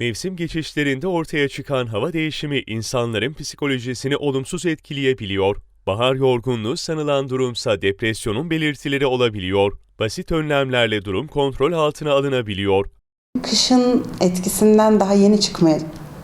Mevsim geçişlerinde ortaya çıkan hava değişimi insanların psikolojisini olumsuz etkileyebiliyor. Bahar yorgunluğu sanılan durumsa depresyonun belirtileri olabiliyor. Basit önlemlerle durum kontrol altına alınabiliyor. Kışın etkisinden daha yeni çıkmaya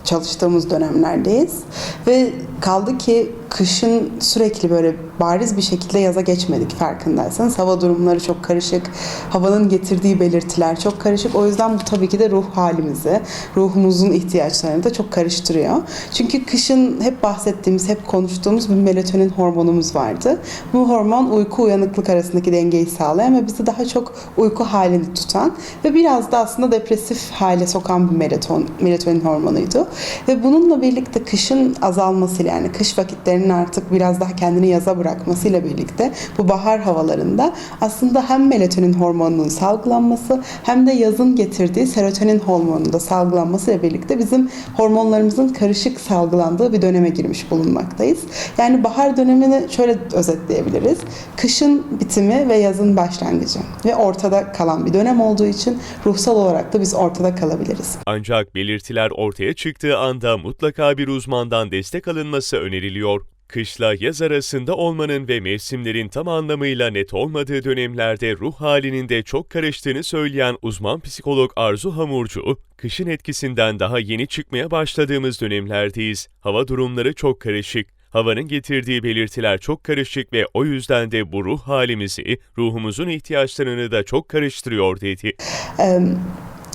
çalıştığımız dönemlerdeyiz ve kaldı ki kışın sürekli böyle bariz bir şekilde yaza geçmedik farkındaysanız. Hava durumları çok karışık, havanın getirdiği belirtiler çok karışık. O yüzden bu tabii ki de ruh halimizi, ruhumuzun ihtiyaçlarını da çok karıştırıyor. Çünkü kışın hep bahsettiğimiz, hep konuştuğumuz bir melatonin hormonumuz vardı. Bu hormon uyku uyanıklık arasındaki dengeyi sağlayan ve bizi daha çok uyku halini tutan ve biraz da aslında depresif hale sokan bir melaton, melatonin hormonuydu. Ve bununla birlikte kışın azalmasıyla yani kış vakitlerinin artık biraz daha kendini yaza bırakmasıyla birlikte bu bahar havalarında aslında hem melatonin hormonunun salgılanması hem de yazın getirdiği serotonin hormonunun da salgılanmasıyla birlikte bizim hormonlarımızın karışık salgılandığı bir döneme girmiş bulunmaktayız. Yani bahar dönemini şöyle özetleyebiliriz. Kışın bitimi ve yazın başlangıcı ve ortada kalan bir dönem olduğu için ruhsal olarak da biz ortada kalabiliriz. Ancak belirtiler ortaya çıktığı anda mutlaka bir uzmandan destek alınması öneriliyor. Kışla yaz arasında olmanın ve mevsimlerin tam anlamıyla net olmadığı dönemlerde ruh halinin de çok karıştığını söyleyen uzman psikolog Arzu Hamurcu, kışın etkisinden daha yeni çıkmaya başladığımız dönemlerdeyiz. Hava durumları çok karışık. Havanın getirdiği belirtiler çok karışık ve o yüzden de bu ruh halimizi, ruhumuzun ihtiyaçlarını da çok karıştırıyor dedi. Ee,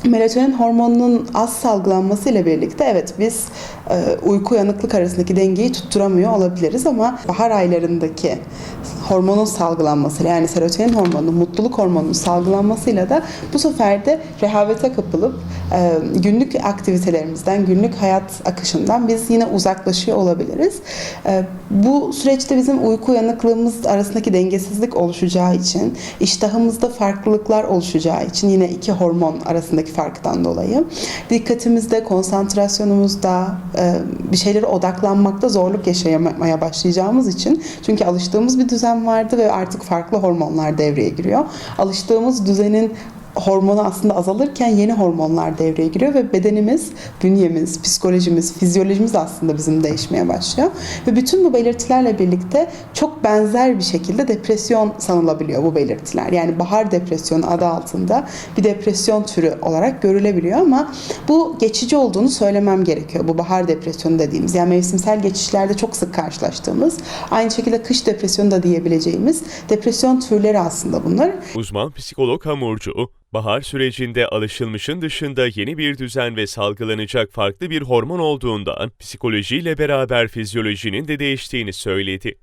melatonin hormonunun az salgılanması ile birlikte evet biz e, uyku uyanıklık arasındaki dengeyi tutturamıyor olabiliriz ama bahar aylarındaki hormonun salgılanmasıyla yani serotonin hormonunun, mutluluk hormonunun salgılanmasıyla da bu sefer de rehavete kapılıp e, günlük aktivitelerimizden, günlük hayat akışından biz yine uzaklaşıyor olabiliriz. E, bu süreçte bizim uyku uyanıklığımız arasındaki dengesizlik oluşacağı için, iştahımızda farklılıklar oluşacağı için yine iki hormon arasındaki farktan dolayı dikkatimizde, konsantrasyonumuzda, e, bir şeylere odaklanmakta zorluk yaşamaya başlayacağımız için çünkü alıştığımız bir düzen vardı ve artık farklı hormonlar devreye giriyor. Alıştığımız düzenin hormonu aslında azalırken yeni hormonlar devreye giriyor ve bedenimiz, bünyemiz, psikolojimiz, fizyolojimiz aslında bizim değişmeye başlıyor. Ve bütün bu belirtilerle birlikte çok benzer bir şekilde depresyon sanılabiliyor bu belirtiler. Yani bahar depresyonu adı altında bir depresyon türü olarak görülebiliyor ama bu geçici olduğunu söylemem gerekiyor. Bu bahar depresyonu dediğimiz yani mevsimsel geçişlerde çok sık karşılaştığımız aynı şekilde kış depresyonu da diyebileceğimiz depresyon türleri aslında bunlar. Uzman psikolog Hamurcu, bahar sürecinde alışılmışın dışında yeni bir düzen ve salgılanacak farklı bir hormon olduğundan psikolojiyle beraber fizyolojinin de değiştiğini söyledi.